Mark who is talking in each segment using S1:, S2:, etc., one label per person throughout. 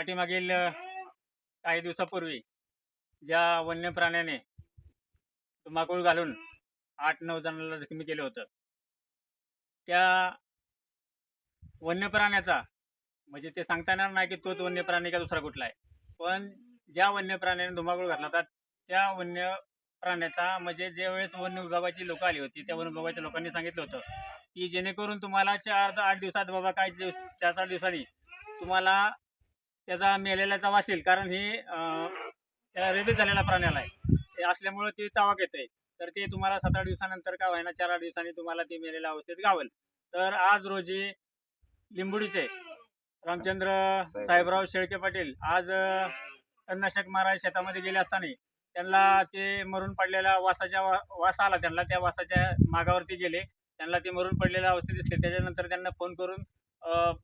S1: पाठीमागील काही दिवसापूर्वी ज्या वन्य प्राण्याने धुमाकूळ घालून आठ नऊ जणांना जखमी केलं होतं. त्या वन्य प्राण्याचा म्हणजे ते सांगता येणार नाही की तोच वन्य प्राणी का दुसरा कुठला आहे. पण ज्या वन्य प्राण्याने धुमाकूळ घातला होता त्या वन्य प्राण्याचा म्हणजे ज्यावेळेस वेळेस विभागाची लोकं आली होती त्या वन विभागाच्या लोकांनी सांगितलं होतं की जेणेकरून तुम्हाला चार आठ दिवसात बाबा काही दिवस चार चार दिवसांनी तुम्हाला त्याचा मेलेल्याचा वास येईल कारण हे त्याला रेबीज झालेला प्राण्याला आहे. ते असल्यामुळं ते चावाक येतंय. तर ते तुम्हाला सात आठ दिवसानंतर का व्हायना चार आठ दिवसांनी तुम्हाला ते मेलेल्या अवस्थेत गावेल. तर आज रोजी लिंबुडीचे रामचंद्र साहेबराव शेळके पाटील आज तणनाशक मारा शेतामध्ये गेले असताना त्यांना ते मरून पडलेल्या वासाच्या वास आला. त्यांना त्या वासाच्या मागावरती गेले. त्यांना ते मरून पडलेल्या अवस्थेत दिसले. त्याच्यानंतर त्यांना फोन करून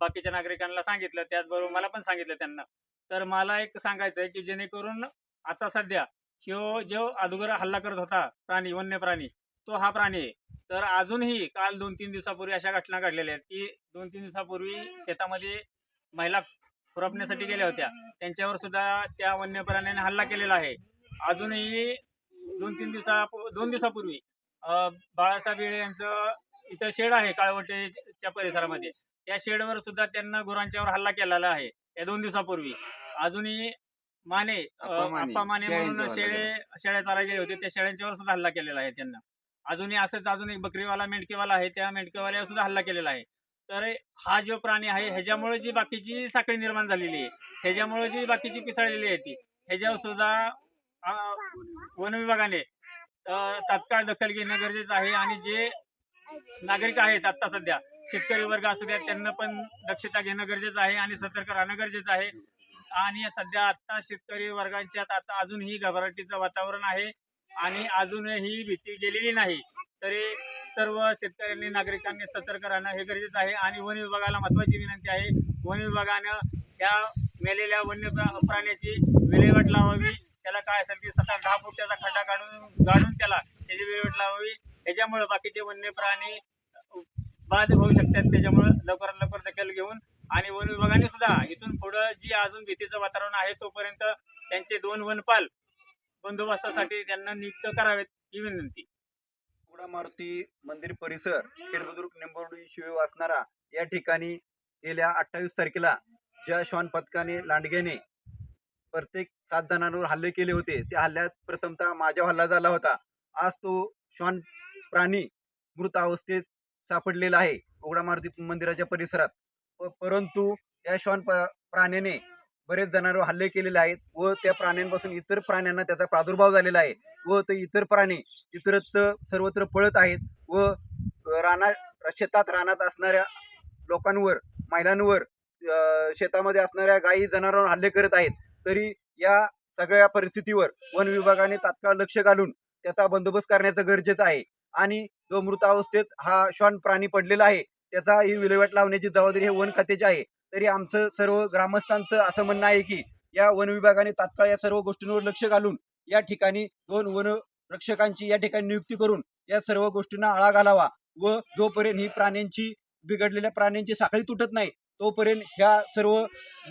S1: बाकीच्या नागरिकांना सांगितलं त्याचबरोबर मला पण सांगितलं त्यांना. तर मला एक सांगायचं आहे की जेणेकरून आता सध्या ह्यो जो अगोदर हल्ला करत होता प्राणी वन्य प्राणी तो हा प्राणी आहे. तर अजूनही काल दोन तीन दिवसापूर्वी अशा घटना घडलेल्या आहेत की दोन तीन दिवसापूर्वी शेतामध्ये महिला खुरपण्यासाठी गेल्या होत्या. त्यांच्यावर सुद्धा त्या वन्य प्राण्याने हल्ला केलेला आहे. अजूनही दोन तीन दिवसा दोन दिवसापूर्वी बाळासाहेब येळे यांचं इथं शेड आहे काळवटेच्या परिसरामध्ये. त्या शेडवर सुद्धा त्यांना गुरांच्यावर हल्ला केलेला आहे. या दोन दिवसापूर्वी. अजूनही माने अं,
S2: अप्पा माने,
S1: अप्पा माने म्हणून शेळे शेळ्या चारा गेले होते. त्या शेळ्यांच्यावर सुद्धा हल्ला केलेला आहे त्यांना. अजूनही असंच अजून एक बकरीवाला मेंढकेवाला आहे. त्या मेंढकेवाल्यावर सुद्धा हल्ला केलेला आहे. तर हा जो प्राणी आहे ह्याच्यामुळे जी बाकीची साखळी निर्माण झालेली आहे ह्याच्यामुळे जी बाकीची पिसाळलेली आहे ती ह्याच्यावर सुद्धा वन विभागाने तात्काळ दखल घेणं गरजेचं आहे. आणि जे नागरिक आहेत आता सध्या शेतकरी वर्ग असू द्या त्यांना पण दक्षता घेणं गरजेचं आहे आणि सतर्क राहणं गरजेचं आहे. आणि सध्या आता शेतकरी वर्गांच्यात आता अजूनही घबराटीचं वातावरण आहे आणि अजूनही भीती गेलेली नाही. तरी सर्व शेतकऱ्यांनी नागरिकांनी सतर्क राहणं हे गरजेचं आहे आणि वन विभागाला महत्त्वाची विनंती आहे. वन विभागानं त्या मेलेल्या वन्य प्रा- प्राण्याची विल्हेवाट लावावी. त्याला काय असेल ते सात आठ दहा फूट त्याचा खड्डा काढून गाडून त्याला त्याची विल्हेवाट लावावी. ह्याच्यामुळे बाकीचे वन्य प्राणी बाद होऊ शकतात. त्याच्यामुळे लवकरात लवकर दखल घेऊन आणि वन विभागाने सुद्धा इथून पुढं जी अजून भीतीचं वातावरण आहे तोपर्यंत त्यांचे दोन वनपाल बंदोबस्तासाठी त्यांना नियुक्त करावेत ही विनंती.
S3: उडा मारुती मंदिर परिसर खेडबुद्रुक निंबोर्डी शिवे वासणारा या ठिकाणी गेल्या अठ्ठावीस तारखेला ज्या श्वान पथकाने लांडग्याने प्रत्येक सात जणांवर हल्ले केले होते त्या हल्ल्यात प्रथमतः माझ्या हल्ला झाला होता. आज तो श्वान प्राणी मृत अवस्थेत सापडलेला आहे. उघडा मारुती मंदिराच्या परिसरात. परंतु या श्वान प- प्राण्याने बरेच जणांवर हल्ले केलेले आहेत व त्या प्राण्यांपासून इतर प्राण्यांना त्याचा प्रादुर्भाव झालेला आहे व ते इतर प्राणी इतरत्र सर्वत्र पळत आहेत व राना शेतात रानात असणाऱ्या लोकांवर महिलांवर शेतामध्ये असणाऱ्या गायी जनावरांवर हल्ले करत आहेत. तरी या सगळ्या परिस्थितीवर वन विभागाने तात्काळ लक्ष घालून त्याचा बंदोबस्त करण्याचं गरजेचं आहे. आणि जो मृतावस्थेत हा श्वान प्राणी पडलेला आहे त्याचा ही विल्हेवाट लावण्याची जबाबदारी हे वन खात्याची आहे. तरी आमचं सर्व ग्रामस्थांचं असं म्हणणं आहे की या वन विभागाने तात्काळ या सर्व गोष्टींवर लक्ष घालून या ठिकाणी दोन वन रक्षकांची या ठिकाणी नियुक्ती करून या सर्व गोष्टींना आळा घालावा व जोपर्यंत ही प्राण्यांची बिघडलेल्या प्राण्यांची साखळी तुटत नाही तोपर्यंत ह्या सर्व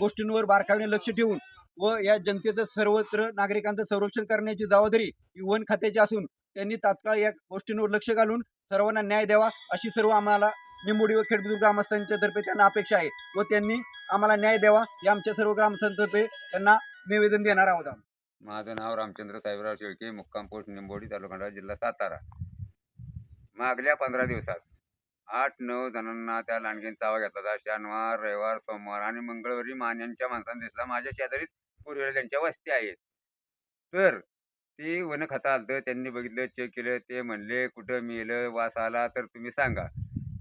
S3: गोष्टींवर बारकाईने लक्ष ठेवून व या जनतेचं सर्वत्र नागरिकांचं संरक्षण करण्याची जबाबदारी ही वन खात्याची असून त्यांनी तात्काळ या गोष्टींवर लक्ष घालून सर्वांना न्याय द्यावा अशी सर्व आम्हाला निंबोडी व खेडबुद्रुक ग्रामस्थांच्या तर्फे त्यांना अपेक्षा आहे व त्यांनी आम्हाला न्याय द्यावा या आमच्या सर्व ग्रामस्थांतर्फे त्यांना निवेदन देणार आहोत आम्ही.
S2: माझं नाव रामचंद्र साहेबराव शेळके मुक्काम पोस्ट निंबोडी तालुका जिल्हा सातारा. मागल्या पंधरा दिवसात आठ नऊ जणांना त्या लांडगेन चावा घेतला होता. शनिवार रविवार सोमवार आणि मंगळवारी मान्यांच्या माणसांना दिसला. माझ्या शेजारीच पूर्वेला त्यांच्या वस्ती आहेत. तर ते वन खाता त्यांनी बघितलं चेक केलं ते म्हणले कुठं मेलं वास आला तर तुम्ही सांगा.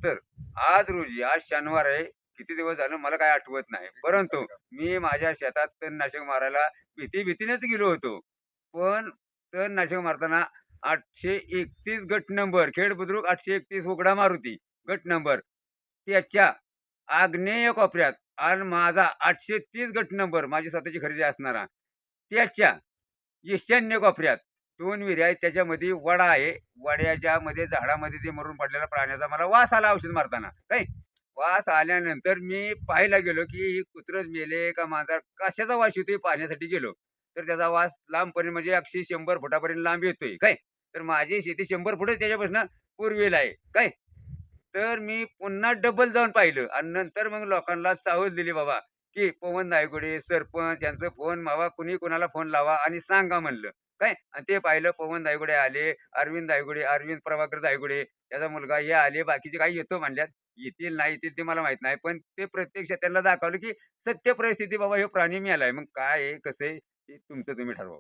S2: तर आज रोजी आज शनिवार आहे किती दिवस झालं मला काय आठवत नाही. परंतु मी माझ्या शेतात तणनाशक मारायला भीती भीतीनेच गेलो होतो. पण तणनाशक मारताना आठशे एकतीस गट नंबर खेड बुद्रुक आठशे एकतीस उघडा मारुती गट नंबर. त्याच्या आग्नेय कोपऱ्यात आणि माझा आठशे तीस गट नंबर माझी स्वतःची खरेदी असणारा त्याच्या ईशान्य कोपऱ्यात. दोन विहिरी आहेत त्याच्यामध्ये वडा आहे. वड्याच्या मध्ये झाडामध्ये ते मरून पडलेल्या प्राण्याचा मला वास आला औषध मारताना. काय? वास आल्यानंतर मी पाहायला गेलो की ही कुत्रच मेले का माझा कशाचा वास येतोय पाहण्यासाठी गेलो. तर त्याचा वास लांबपर्यंत म्हणजे अक्षी शंभर फुटापर्यंत लांब येतोय. काय? तर माझी शेती शंभर फुटच त्याच्यापासून पूर्वेला आहे. काय? तर मी पुन्हा डबल जाऊन पाहिलं आणि नंतर मग लोकांना चावल दिली बाबा की पवन नायगुडे सरपंच यांचं फोन मावा कुणी कुणाला फोन लावा आणि सांगा म्हणलं. काय? आणि ते पाहिलं पवन दायगुडे आले अरविंद दायगुडे अरविंद प्रभाकर दायगुडे त्याचा मुलगा हे आले बाकीचे काही येतो म्हणल्यात. येतील नाही येतील ते मला माहीत नाही पण ते प्रत्यक्ष त्यांना दाखवलं की सत्य परिस्थिती बाबा हे प्राणी मिळालाय मग काय आहे? कसं आहे? तुमचं तुम्ही ठरवा.